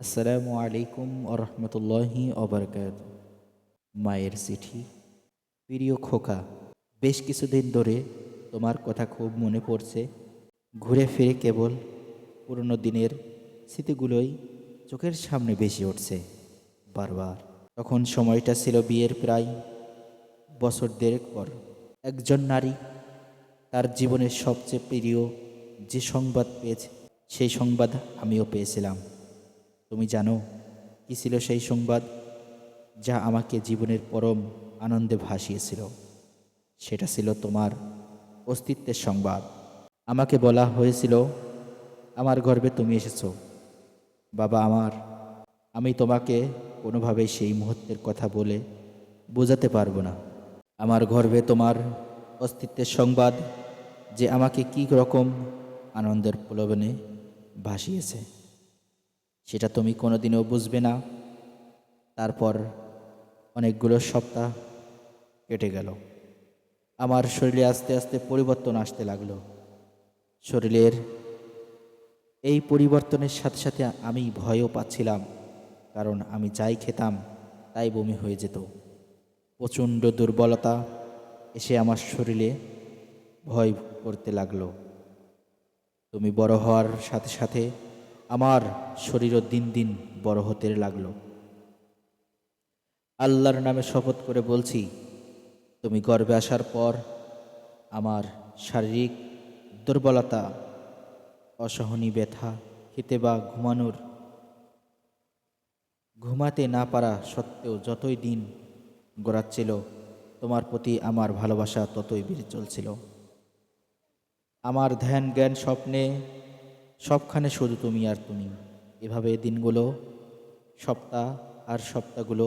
আসসালামু আলাইকুম আরহামতুল্লাহি অবরকাত মায়ের চিঠি, প্রিয় খোকা, বেশ কিছুদিন ধরে তোমার কথা খুব মনে পড়ছে। ঘুরে ফিরে কেবল পুরনো দিনের স্মৃতিগুলোই চোখের সামনে বেশি উঠছে বারবার। তখন সময়টা ছিল বিয়ের প্রায় বছর দেড়েক পর। একজন নারী তার জীবনের সবচেয়ে প্রিয় যে সংবাদ পেয়েছে, সেই সংবাদ আমিও পেয়েছিলাম। তুমি জানো কি ছিল সেই সংবাদ যা আমাকে জীবনের পরম আনন্দে ভাসিয়েছিল? সেটা ছিল তোমার অস্তিত্বের সংবাদ। আমাকে বলা হয়েছিল, আমার গর্বে তুমি এসেছ। বাবা আমার, আমি তোমাকে কোনোভাবেই সেই মুহূর্তের কথা বলে বোঝাতে পারব না। আমার গর্বে তোমার অস্তিত্বের সংবাদ যে আমাকে কী রকম আনন্দের প্রলোভনে ভাসিয়েছে। সেটা তুমি কোনোদিনও বুঝবে না। তারপর অনেকগুলো সপ্তাহ কেটে গেল। আমার শরীরে আস্তে আস্তে পরিবর্তন আসতে লাগল। শরীরের এই পরিবর্তনের সাথে সাথে আমি ভয়ও পাচ্ছিলাম, কারণ আমি যাই খেতাম তাই বমি হয়ে যেত। প্রচণ্ড দুর্বলতা এসে আমার শরীরে ভয় করতে লাগল। তুমি বড় হওয়ার সাথে সাথে আমার শরীরও দিন দিন বড় হতে লাগল। আল্লাহর নামে শপথ করে বলছি, তুমি গর্বে আসার পর আমার শারীরিক দুর্বলতা অসহনী ব্যথা খেতে বা ঘুমানোর, ঘুমাতে না পারা সত্ত্বেও যতই দিন গড়াচ্ছিল, তোমার প্রতি আমার ভালোবাসা ততই বেড়ে চলছিল। আমার ধ্যান জ্ঞান স্বপ্নে সবখানে শুধু তুমি আর তুমি। এভাবে দিনগুলো, সপ্তাহ আর সপ্তাহগুলো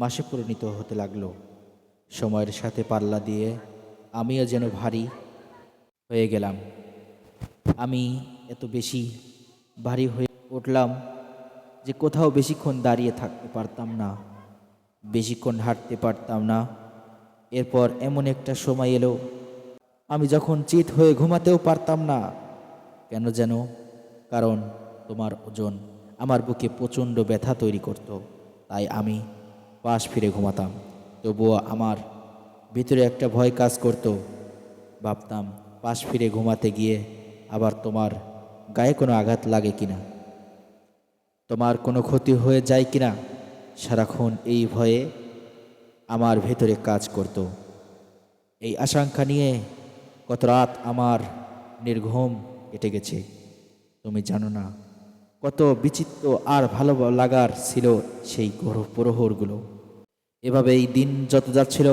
মাসে পরিণত হতে লাগল। সময়ের সাথে পাল্লা দিয়ে আমিও যেন ভারী হয়ে গেলাম। আমি এত বেশি ভারী হয়ে উঠলাম যে কোথাও বেশিক্ষণ দাঁড়িয়ে থাকতে পারতাম না, বেশিক্ষণ হাঁটতে পারতাম না। এরপর এমন একটা সময় এলো, আমি যখন চিত হয়ে ঘুমাতেও পারতাম না, কেন যেন কারণ তোমার ওজন আমার বুকে প্রচণ্ড ব্যথা তৈরি করত, তাই আমি পাশ ফিরে ঘুমাতাম। তবুও আমার ভিতরে একটা ভয় কাজ করত। ভাবতাম, পাশ ফিরে ঘুমাতে গিয়ে আবার তোমার গায়ে কোনো আঘাত লাগে কিনা? তোমার কোনো ক্ষতি হয়ে যায় কিনা? সারাক্ষণ এই ভয়ে আমার ভেতরে কাজ করত। এই আশঙ্কা নিয়ে কত রাত আমার নির্ঘুম কেটে গেছে। তুমি জানো না, কত বিচিত্র আর ভালো লাগার ছিল সেই গ্রহ প্রহরগুলো। এভাবে এই দিন যত যাচ্ছিল,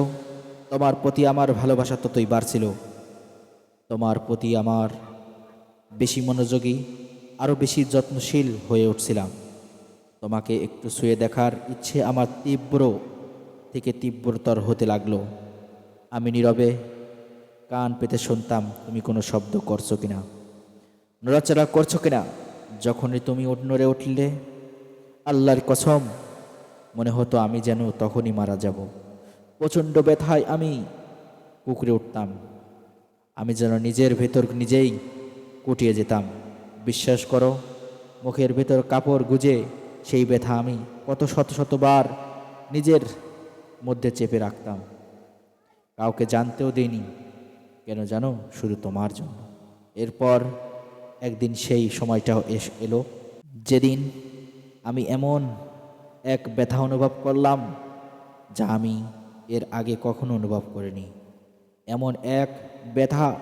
তোমার প্রতি আমার ভালোবাসা ততই বাড়ছিল। তোমার প্রতি আমার বেশি মনোযোগী, আরও বেশি যত্নশীল হয়ে উঠছিলাম। তোমাকে একটু শুয়ে দেখার ইচ্ছে আমার তীব্র থেকে তীব্রতর হতে লাগল। আমি নীরবে কান পেতে শুনতাম, তুমি কোনো শব্দ করছ কিনা। নড়াচড়া করছ কিনা? যখনই তুমি নড়ে উঠলে, আল্লাহর কসম, মনে হতো আমি যেন তখনই মারা যাব। প্রচণ্ড ব্যথায় আমি কুকুরে উঠতাম। আমি যেন নিজের ভেতর নিজেই কুটিয়ে যেতাম। বিশ্বাস করো, মুখের ভেতর কাপড় গুজে সেই ব্যথা আমি কত শত শতবার নিজের মধ্যে চেপে রাখতাম। কাউকে জানতেও দিইনি, কেন জানো? শুধু তোমার জন্য। এরপর একদিন সেই সময়টাও এস, এলো। যেদিন আমি এমন এক ব্যথা অনুভব করলাম, যা আমি এর আগে কখনো অনুভব করিনি। এমন এক ব্যথা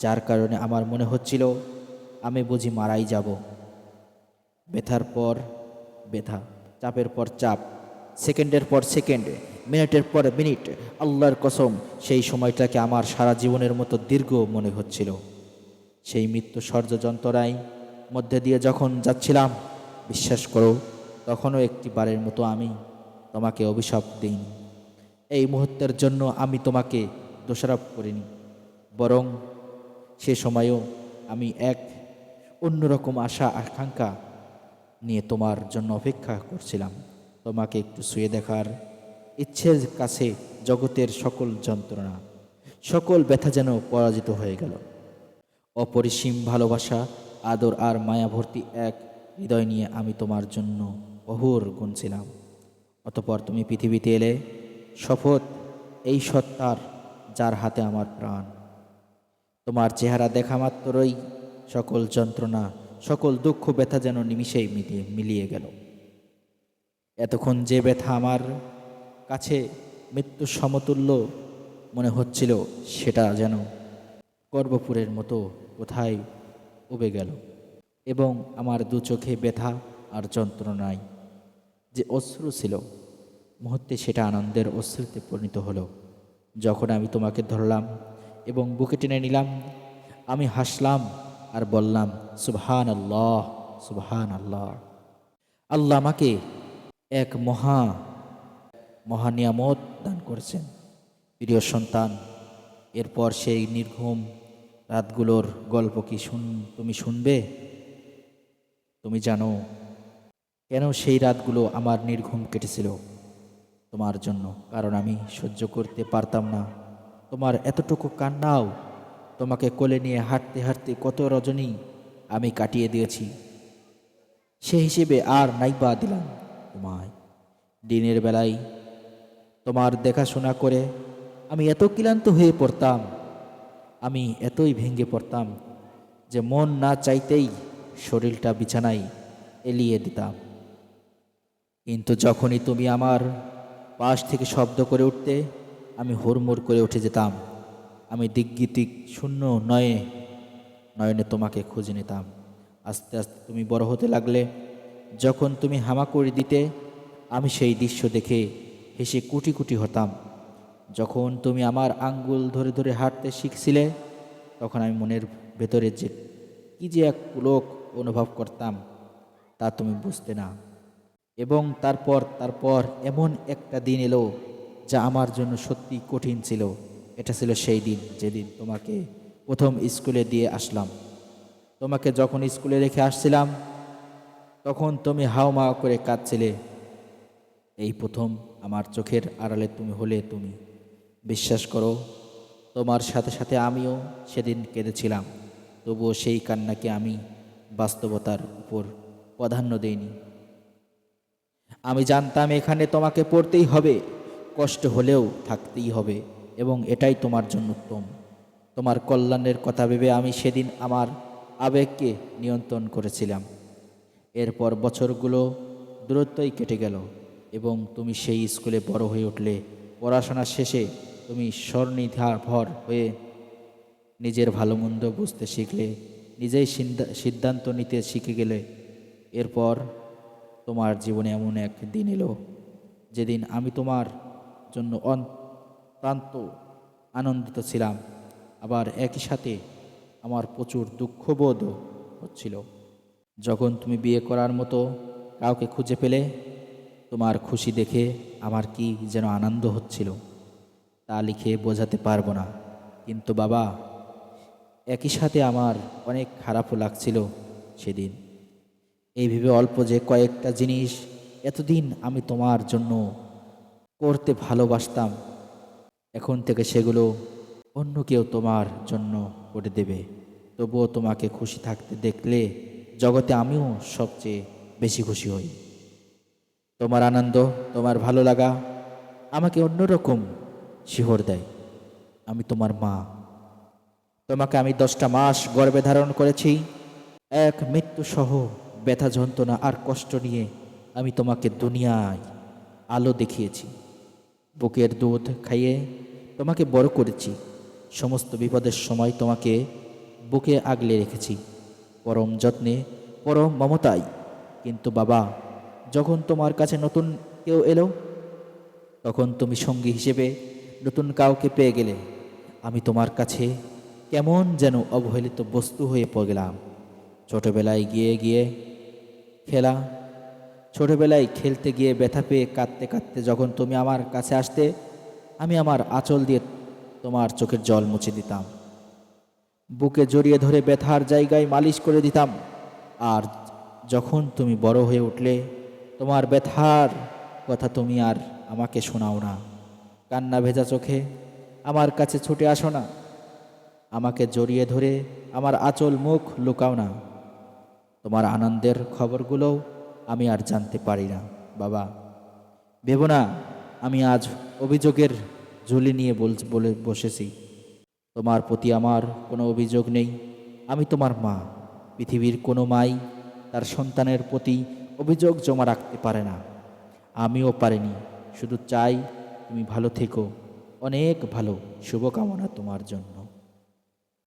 যার কারণে আমার মনে হচ্ছিল, আমি বুঝি মারাই যাব। ব্যথার পর ব্যথা, চাপের পর চাপ, সেকেন্ডের পর সেকেন্ড, মিনিটের পর মিনিট, আল্লাহর কসম, সেই সময়টাকে আমার সারা জীবনের মতো দীর্ঘ মনে হচ্ছিল। সেই মৃত্যু যন্ত্রণায় মধ্যে দিয়ে যখন যাচ্ছিলাম, বিশ্বাস করো, তখনও একটি বারের মতো আমি তোমাকে অভিশাপ দিইনি। এই মুহূর্তের জন্য আমি তোমাকে দোষারোপ করিনি। বরং সে সময়েও আমি এক অন্যরকম আশা, আকাঙ্ক্ষা নিয়ে তোমার জন্য অপেক্ষা করছিলাম। তোমাকে একটু শুয়ে দেখার ইচ্ছের কাছে জগতের সকল যন্ত্রণা, সকল ব্যথা যেন পরাজিত হয়ে গেল। অপরিসীম ভালোবাসা, আদর আর মায়াভর্তি এক হৃদয় নিয়ে আমি তোমার জন্য অহুর গুনছিলাম। অতপর তুমি পৃথিবীতে এলে শপথ এই সত্তার যার হাতে আমার প্রাণ। তোমার চেহারা দেখা মাত্রই সকল যন্ত্রণা, সকল দুঃখ ব্যথা যেন নিমিষেই মিলিয়ে মিলিয়ে গেল। এতক্ষণ যে ব্যথা আমার কাছে মৃত্যুর সমতুল্য মনে হচ্ছিল, সেটা যেন কর্বপুরের মতো কোথায় উবে গেল? এবং আমার দু চোখে ব্যথা আর যন্ত্রণায় যে অশ্রু ছিল, মুহূর্তে সেটা আনন্দের অশ্রুতে পরিণত হলো। যখন আমি তোমাকে ধরলাম এবং বুকে টেনে নিলাম, আমি হাসলাম আর বললাম সুবহান আল্লাহ সুবহান আল্লাহ আল্লাহ আমাকে এক মহা মহানিয়ামত দান করেছেন। প্রিয় সন্তান, এরপর সেই নির্ঘুম রাতগুলোর গল্প কি শুন, তুমি শুনবে? তুমি জানো, কেন সেই রাতগুলো আমার নির্ঘুম কেটেছিল? তোমার জন্য, কারণ আমি সহ্য করতে পারতাম না। তোমার এতটুকু কান্নাও তোমাকে কোলে নিয়ে হাঁটতে হাঁটতে কত রজনী আমি কাটিয়ে দিয়েছি। সে হিসেবে আর নাইবা দিলাম তোমায়। দিনের বেলায় তোমার দেখাশোনা করে আমি এত ক্লান্ত হয়ে পড়তাম আমি এতই ভেঙে পড়তাম যে মন না চাইতেই শরীরটা বিছানায় এলিয়ে দিতাম। কিন্তু যখনই তুমি আমার পাশ থেকে শব্দ করে উঠতে আমি হুড়মুড় করে উঠে যেতাম, আমি দিগ্গিতিক শূন্য নয়ে, নয়নে তোমাকে খুঁজে নিতাম। আস্তে আস্তে তুমি বড় হতে লাগলে, যখন তুমি হামাকড়ি দিতে, আমি সেই দৃশ্য দেখে হেসে কুটি কুটি হতাম। যখন তুমি আমার আঙ্গুল ধরে ধরে হাঁটতে শিখছিলে, তখন আমি মনের ভেতরে যে কী যে এক পুলক অনুভব করতাম, তা তুমি বুঝতে না। এবং তারপর তারপর এমন একটা দিন এলো যা আমার জন্য সত্যি কঠিন ছিল। এটা ছিল সেই দিন, যেদিন তোমাকে প্রথম স্কুলে দিয়ে আসলাম। তোমাকে যখন স্কুলে রেখে আসছিলাম, তখন তুমি হাওমা করে কাঁদছিলে। এই প্রথম আমার চোখের আড়ালে তুমি হলে তুমি। বিশ্বাস করো, তোমার সাথে সাথে আমিও সেদিন কেঁদেছিলাম, তবুও সেই কান্নাকে আমি বাস্তবতার উপর প্রাধান্য দেইনি। আমি জানতাম এখানে তোমাকে পড়তেই হবে, কষ্ট হলেও থাকতেই হবে, এবং এটাই তোমার জন্য উত্তম। তোমার কল্যাণের কথা ভেবে আমি সেদিন আমার আবেগকে নিয়ন্ত্রণ করেছিলাম। এরপর বছরগুলো দূরত্বই কেটে গেল, এবং তুমি সেই স্কুলে বড় হয়ে উঠলে, পড়াশোনা শেষে তুমি স্বর্ণিধার হয়ে নিজের ভালো মন্দ বুঝতে শিখলে, নিজেই সিদ্ধান্ত নিতে শিখে গেলে, এরপর তোমার জীবনে এমন এক দিন এলো যেদিন আমি তোমার জন্য অত্যন্ত আনন্দিত ছিলাম। আবার একই সাথে আমার প্রচুর দুঃখবোধ হচ্ছিল। যখন তুমি বিয়ে করার মতো কাউকে খুঁজে পেলে, তোমার খুশি দেখে আমার কি যেন আনন্দ হচ্ছিল। তা লিখে বোঝাতে পারব না। কিন্তু বাবা, একই সাথে আমার অনেক খারাপও লাগছিল সেদিন। এই ভেবে অল্প যে কয়েকটা জিনিস এতদিন আমি তোমার জন্য করতে ভালোবাসতাম, এখন থেকে সেগুলো অন্য কেউ তোমার জন্য করে দেবে। তবুও তোমাকে খুশি থাকতে দেখলে জগতে আমিও সবচেয়ে বেশি খুশি হই। তোমার আনন্দ, তোমার ভালো লাগা আমাকে অন্যরকম শিহর দেয়। আমি তোমার মা। তোমাকে আমি দশটা মাস গর্ভে ধারণ করেছি। এক মৃত্যু সহ ব্যথা যন্ত্রণা আর কষ্ট নিয়ে আমি তোমাকে দুনিয়ায় আলো দেখিয়েছি। বুকের দুধ খাইয়ে তোমাকে বড় করেছি। সমস্ত বিপদের সময় তোমাকে বুকে আগলে রেখেছি। পরম যত্নে, পরম মমতায়। কিন্তু বাবা, যখন তোমার কাছে নতুন কেউ এলো, তখন তুমি সঙ্গী হিসেবে নতুন কাউকে পেয়ে গেলে আমি তোমার কাছে কেমন যেন অবহেলিত বস্তু হয়ে পড়ে গেলাম ছোটোবেলায় গিয়ে গিয়ে খেলা, ছোটোবেলায় খেলতে গিয়ে ব্যথা পেয়ে কাঁদতে কাঁদতে যখন তুমি আমার কাছে আসতে, আমি আমার আঁচল দিয়ে তোমার চোখের জল মুছে দিতাম। বুকে জড়িয়ে ধরে ব্যথার জায়গায় মালিশ করে দিতাম। আর যখন তুমি বড় হয়ে উঠলে, তোমার ব্যথার কথা তুমি আর আমাকে শোনাও না। কান্না ভেজা চোখে, আমার কাছে ছুটে আসো না। আমাকে জড়িয়ে ধরে আমার আঁচল মুখ লুকাও না। তোমার আনন্দের খবরগুলোও আমি আর জানতে পারি না, বাবা। ভেবো না, আমি আজ অভিযোগের ঝুলি নিয়ে বল বলে বসেছি। তোমার প্রতি আমার কোনো অভিযোগ নেই। আমি তোমার মা। পৃথিবীর কোনো মাই তার সন্তানের প্রতি অভিযোগ জমা রাখতে পারে না। আমিও পারিনি, শুধু চাই তুমি ভালো থেকো। অনেক ভালো শুভকামনা তোমার জন্য।